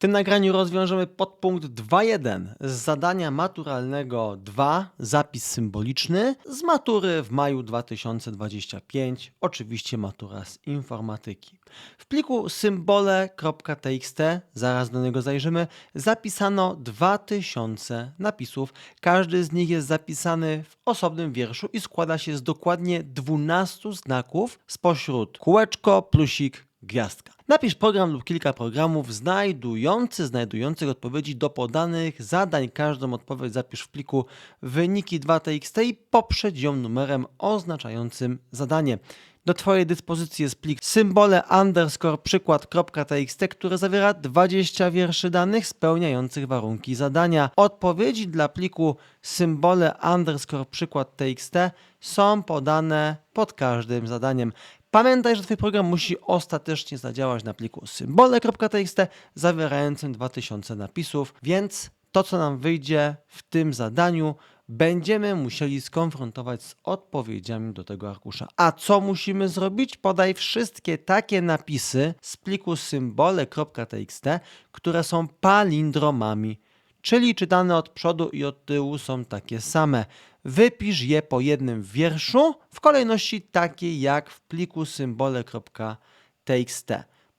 tym nagraniu rozwiążemy podpunkt 2.1 z zadania maturalnego 2, zapis symboliczny z matury w maju 2025, oczywiście matura z informatyki. W pliku symbole.txt, zaraz do niego zajrzymy, zapisano 2000 napisów. Każdy z nich jest zapisany w osobnym wierszu i składa się z dokładnie 12 znaków spośród kółeczko, plusik, gwiazdka. Napisz program lub kilka programów znajdujący, znajdujących odpowiedzi do podanych zadań. Każdą odpowiedź zapisz w pliku wyniki 2txt i poprzedź ją numerem oznaczającym zadanie. Do Twojej dyspozycji jest plik symbole underscore przykład.txt, który zawiera 20 wierszy danych spełniających warunki zadania. Odpowiedzi dla pliku symbole underscore przykład.txt są podane pod każdym zadaniem. Pamiętaj, że Twój program musi ostatecznie zadziałać na pliku symbole.txt zawierającym 2000 napisów, więc to, co nam wyjdzie w tym zadaniu, będziemy musieli skonfrontować z odpowiedziami do tego arkusza. A co musimy zrobić? Podaj wszystkie takie napisy z pliku symbole.txt, które są palindromami, czyli czytane od przodu i od tyłu są takie same. Wypisz je po jednym wierszu w kolejności takiej jak w pliku symbole.txt.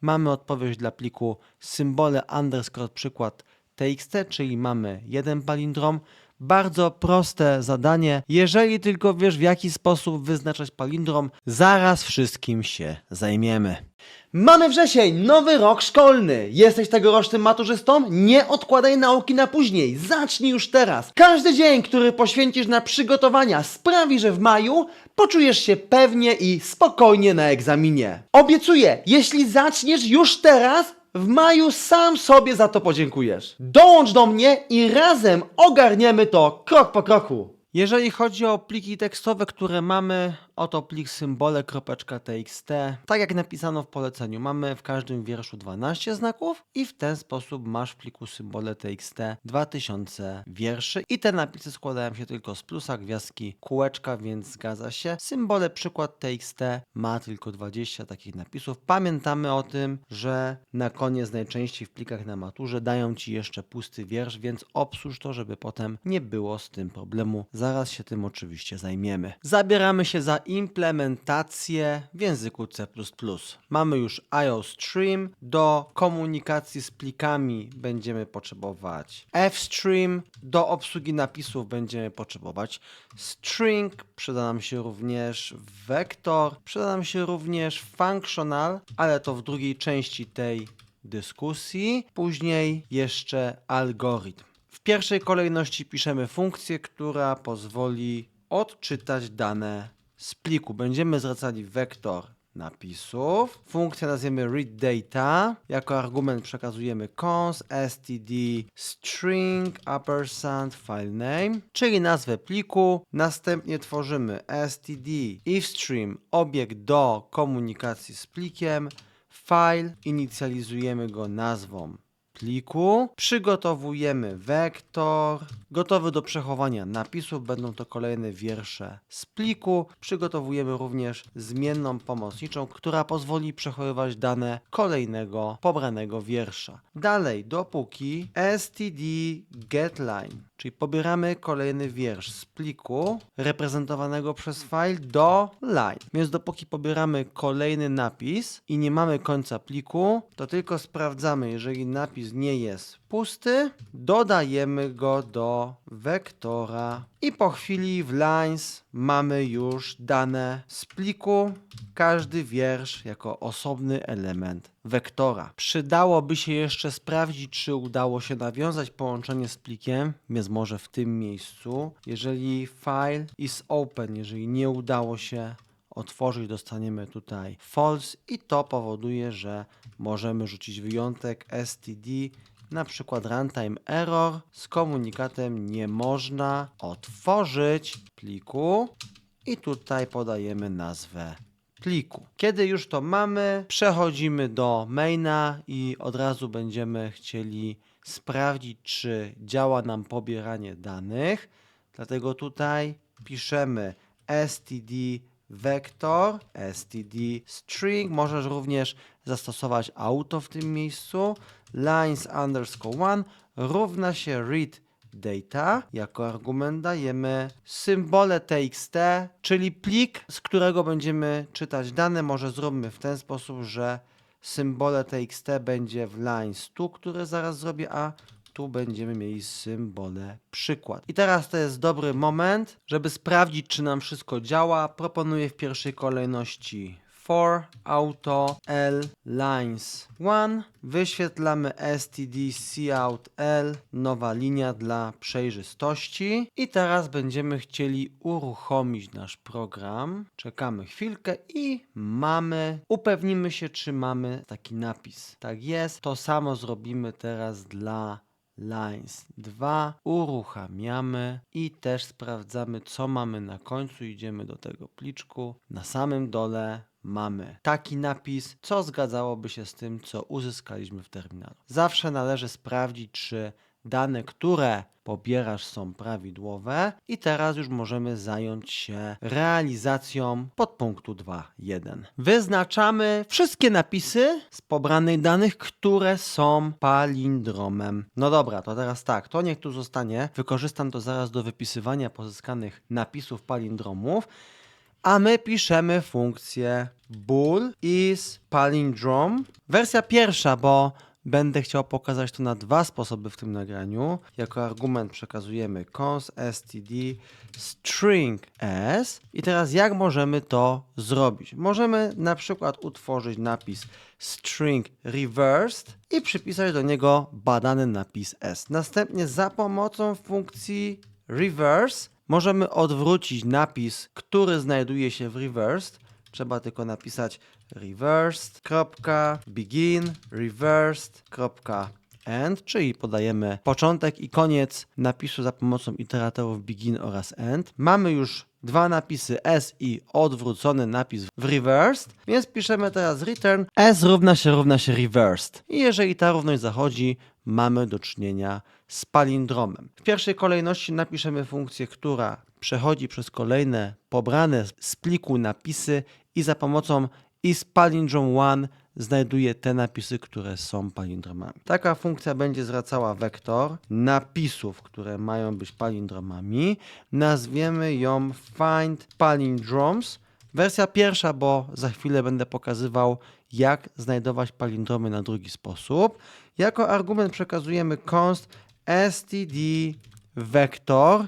Mamy odpowiedź dla pliku symbole underscore przykład txt, czyli mamy jeden palindrom. Bardzo proste zadanie. Jeżeli tylko wiesz w jaki sposób wyznaczać palindrom, zaraz wszystkim się zajmiemy. Mamy wrzesień, nowy rok szkolny. Jesteś tegorocznym maturzystą? Nie odkładaj nauki na później. Zacznij już teraz. Każdy dzień, który poświęcisz na przygotowania, sprawi, że w maju poczujesz się pewnie i spokojnie na egzaminie. Obiecuję, jeśli zaczniesz już teraz, w maju sam sobie za to podziękujesz. Dołącz do mnie i razem ogarniemy to krok po kroku. Jeżeli chodzi o pliki tekstowe, które mamy, oto plik symbole.txt. Tak jak napisano w poleceniu, mamy w każdym wierszu 12 znaków i w ten sposób masz w pliku symbole.txt 2000 wierszy i te napisy składają się tylko z plusa, gwiazdki, kółeczka, więc zgadza się. Symbole przykład txt ma tylko 20 takich napisów. Pamiętamy o tym, że na koniec najczęściej w plikach na maturze dają Ci jeszcze pusty wiersz, więc obsłuż to, żeby potem nie było z tym problemu. Zaraz się tym oczywiście zajmiemy. Zabieramy się za implementację w języku C++. Mamy już IOStream. Do komunikacji z plikami będziemy potrzebować fstream. Do obsługi napisów będziemy potrzebować string. Przyda nam się również vector. Przyda nam się również functional, ale to w drugiej części tej dyskusji. Później jeszcze algorytm. W pierwszej kolejności piszemy funkcję, która pozwoli odczytać dane z pliku. Będziemy zwracali wektor napisów. Funkcję nazwiemy readData. Jako argument przekazujemy cons std string ampersand filename, czyli nazwę pliku. Następnie tworzymy std ifstream obiekt do komunikacji z plikiem. File inicjalizujemy go nazwą pliku. Przygotowujemy wektor. Gotowy do przechowania napisów. Będą to kolejne wiersze z pliku. Przygotowujemy również zmienną pomocniczą, która pozwoli przechowywać dane kolejnego pobranego wiersza. Dalej, dopóki std getLine, czyli pobieramy kolejny wiersz z pliku reprezentowanego przez file do line. Więc dopóki pobieramy kolejny napis i nie mamy końca pliku, to tylko sprawdzamy, jeżeli napis nie jest pusty, dodajemy go do wektora. I po chwili w lines mamy już dane z pliku, każdy wiersz jako osobny element wektora. Przydałoby się jeszcze sprawdzić, czy udało się nawiązać połączenie z plikiem, więc może w tym miejscu, jeżeli file is open, jeżeli nie udało się otworzyć, dostaniemy tutaj false i to powoduje, że możemy rzucić wyjątek std na przykład runtime error z komunikatem nie można otworzyć pliku i tutaj podajemy nazwę pliku. Kiedy już to mamy, przechodzimy do maina i od razu będziemy chcieli sprawdzić, czy działa nam pobieranie danych. Dlatego tutaj piszemy std vector, std string. Możesz również zastosować auto w tym miejscu. Lines underscore one równa się read data. Jako argument dajemy symbole txt, czyli plik, z którego będziemy czytać dane. Może zróbmy w ten sposób, że symbole txt będzie w lines tu, które zaraz zrobię, a tu będziemy mieli symbole przykład. I teraz to jest dobry moment, żeby sprawdzić, czy nam wszystko działa. Proponuję w pierwszej kolejności for auto l lines. 1 wyświetlamy std cout l nowa linia dla przejrzystości. I teraz będziemy chcieli uruchomić nasz program. Czekamy chwilkę i mamy upewnimy się czy mamy taki napis. Tak jest to samo zrobimy teraz dla Lines. 2 uruchamiamy i też sprawdzamy co mamy na końcu. Idziemy do tego pliczku. Na samym dole mamy taki napis, co zgadzałoby się z tym, co uzyskaliśmy w terminalu. Zawsze należy sprawdzić, czy dane, które pobierasz są prawidłowe i teraz już możemy zająć się realizacją podpunktu 2.1. Wyznaczamy wszystkie napisy z pobranych danych, które są palindromem. No dobra, to teraz tak, to niech tu zostanie. Wykorzystam to zaraz do wypisywania pozyskanych napisów palindromów. A my piszemy funkcję bool is palindrome. Wersja pierwsza, bo będę chciał pokazać to na dwa sposoby w tym nagraniu. Jako argument przekazujemy cons std string s. I teraz jak możemy to zrobić? Możemy na przykład utworzyć napis string reversed i przypisać do niego badany napis s. Następnie za pomocą funkcji reverse możemy odwrócić napis, który znajduje się w reversed. Trzeba tylko napisać reversed.begin, reversed.end, czyli podajemy początek i koniec napisu za pomocą iteratorów begin oraz end. Mamy już dwa napisy s i odwrócony napis w reversed, więc piszemy teraz return s równa się równa się reversed. I jeżeli ta równość zachodzi, mamy do czynienia z palindromem. W pierwszej kolejności napiszemy funkcję, która przechodzi przez kolejne pobrane z pliku napisy i za pomocą is palindrome 1 znajduje te napisy, które są palindromami. Taka funkcja będzie zwracała wektor napisów, które mają być palindromami. Nazwiemy ją find palindromes. Wersja pierwsza, bo za chwilę będę pokazywał, jak znajdować palindromy na drugi sposób. Jako argument przekazujemy const std vector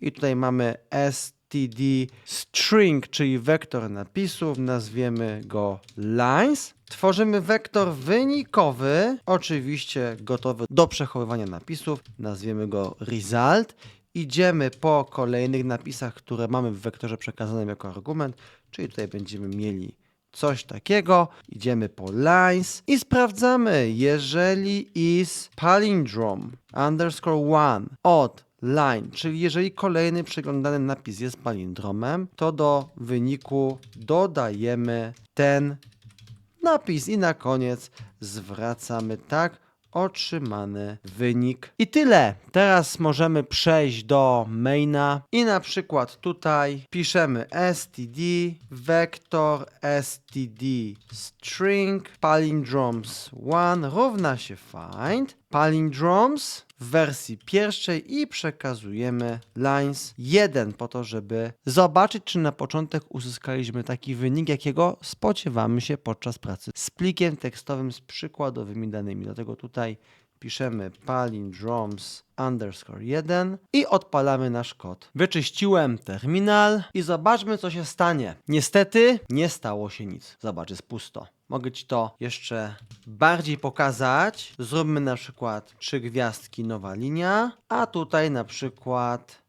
i tutaj mamy std string, czyli wektor napisów, nazwiemy go lines. Tworzymy wektor wynikowy, oczywiście gotowy do przechowywania napisów, nazwiemy go result. Idziemy po kolejnych napisach, które mamy w wektorze przekazanym jako argument, czyli tutaj będziemy mieli coś takiego. Idziemy po lines i sprawdzamy, jeżeli is palindrome underscore one od line, czyli jeżeli kolejny przeglądany napis jest palindromem, to do wyniku dodajemy ten napis i na koniec zwracamy tak otrzymany wynik. I tyle. Teraz możemy przejść do maina i na przykład tutaj piszemy std vector std string palindromes 1 równa się find palindromes w wersji pierwszej i przekazujemy lines 1 po to, żeby zobaczyć, czy na początek uzyskaliśmy taki wynik, jakiego spodziewamy się podczas pracy z plikiem tekstowym z przykładowymi danymi. Dlatego tutaj piszemy palindromes underscore 1 i odpalamy nasz kod. Wyczyściłem terminal i zobaczmy, co się stanie. Niestety nie stało się nic. Zobacz, jest pusto. Mogę Ci to jeszcze bardziej pokazać. Zróbmy na przykład trzy gwiazdki, nowa linia, a tutaj na przykład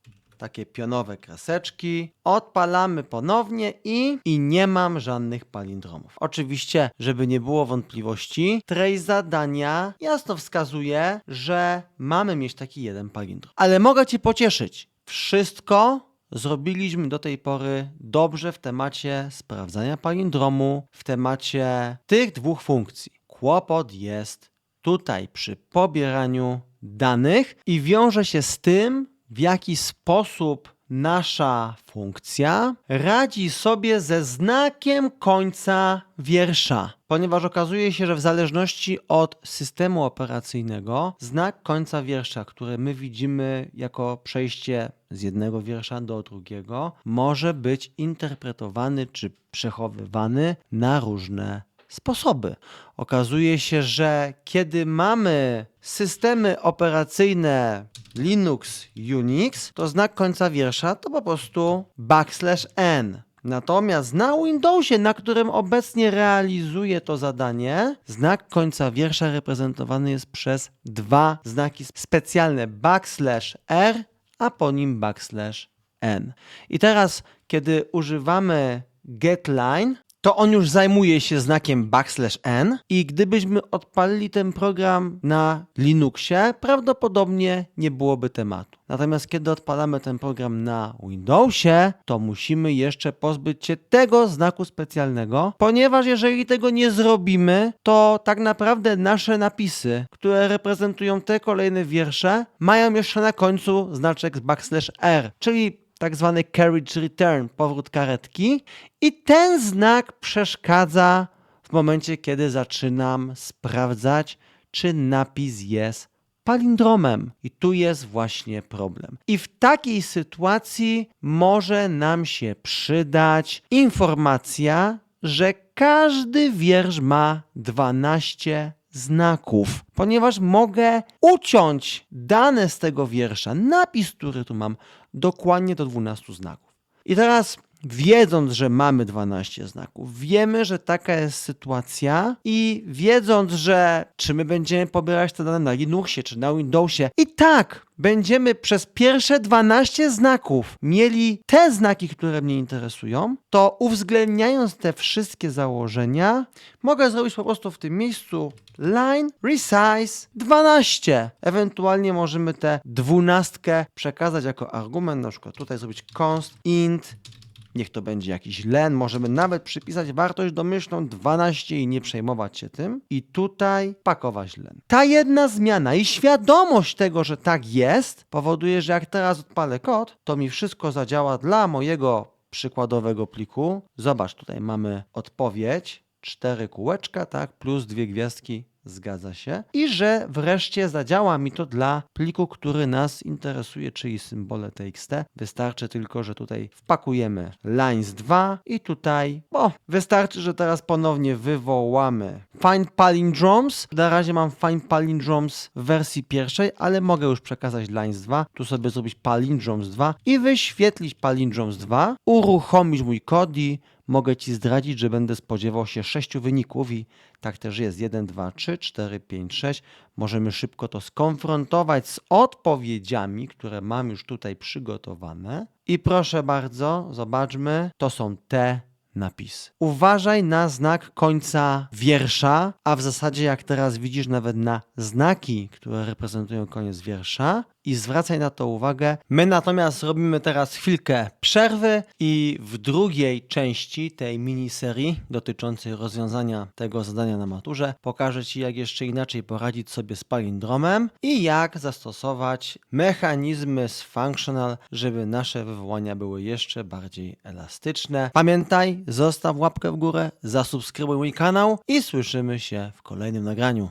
takie pionowe kreseczki. Odpalamy ponownie i, i nie mam żadnych palindromów. Oczywiście, żeby nie było wątpliwości, treść zadania jasno wskazuje, że mamy mieć taki jeden palindrom. Ale mogę Cię pocieszyć. Wszystko zrobiliśmy do tej pory dobrze w temacie sprawdzania palindromu, w temacie tych dwóch funkcji. Kłopot jest tutaj przy pobieraniu danych i wiąże się z tym, w jaki sposób nasza funkcja radzi sobie ze znakiem końca wiersza. Ponieważ okazuje się, że w zależności od systemu operacyjnego, znak końca wiersza, który my widzimy jako przejście z jednego wiersza do drugiego, może być interpretowany czy przechowywany na różne sposoby. Okazuje się, że kiedy mamy systemy operacyjne Linux, Unix, to znak końca wiersza to po prostu backslash n. Natomiast na Windowsie, na którym obecnie realizuję to zadanie, znak końca wiersza reprezentowany jest przez dwa znaki specjalne backslash r, a po nim backslash n. I teraz, kiedy używamy getLine, to on już zajmuje się znakiem backslash n i gdybyśmy odpalili ten program na Linuxie, prawdopodobnie nie byłoby tematu. Natomiast kiedy odpalamy ten program na Windowsie, to musimy jeszcze pozbyć się tego znaku specjalnego, ponieważ jeżeli tego nie zrobimy, to tak naprawdę nasze napisy, które reprezentują te kolejne wiersze, mają jeszcze na końcu znaczek backslash r, czyli tak zwany carriage return, powrót karetki. I ten znak przeszkadza w momencie, kiedy zaczynam sprawdzać, czy napis jest palindromem. I tu jest właśnie problem. I w takiej sytuacji może nam się przydać informacja, że każdy wiersz ma 12 znaków, ponieważ mogę uciąć dane z tego wiersza, napis, który tu mam, dokładnie do 12 znaków. I teraz, wiedząc, że mamy 12 znaków, wiemy, że taka jest sytuacja, i wiedząc, że czy my będziemy pobierać te dane na Linuxie czy na Windowsie, i tak będziemy przez pierwsze 12 znaków mieli te znaki, które mnie interesują, to uwzględniając te wszystkie założenia, mogę zrobić po prostu w tym miejscu line resize 12. Ewentualnie możemy tę dwunastkę przekazać jako argument, na przykład tutaj zrobić const int Niech to będzie jakiś len, możemy nawet przypisać wartość domyślną 12 i nie przejmować się tym. I tutaj pakować len. Ta jedna zmiana i świadomość tego, że tak jest, powoduje, że jak teraz odpalę kod, to mi wszystko zadziała dla mojego przykładowego pliku. Zobacz, tutaj mamy odpowiedź, cztery kółeczka, tak, plus dwie gwiazdki Zgadza się. I że wreszcie zadziała mi to dla pliku, który nas interesuje, czyli symbole txt. Wystarczy tylko, że tutaj wpakujemy lines 2 i tutaj, bo wystarczy, że teraz ponownie wywołamy find palindromes. Na razie mam find palindromes w wersji pierwszej, ale mogę już przekazać lines 2, tu sobie zrobić palindromes 2 i wyświetlić palindromes 2, uruchomić mój kod i mogę Ci zdradzić, że będę spodziewał się sześciu wyników i tak też jest 1, 2, 3, 4, 5, 6. Możemy szybko to skonfrontować z odpowiedziami, które mam już tutaj przygotowane. I proszę bardzo, zobaczmy, to są te napisy. Uważaj na znak końca wiersza, a w zasadzie jak teraz widzisz nawet na znaki, które reprezentują koniec wiersza i zwracaj na to uwagę. My natomiast robimy teraz chwilkę przerwy i w drugiej części tej miniserii dotyczącej rozwiązania tego zadania na maturze pokażę Ci jak jeszcze inaczej poradzić sobie z palindromem i jak zastosować mechanizmy z functional, żeby nasze wywołania były jeszcze bardziej elastyczne. Pamiętaj, zostaw łapkę w górę, zasubskrybuj mój kanał i słyszymy się w kolejnym nagraniu.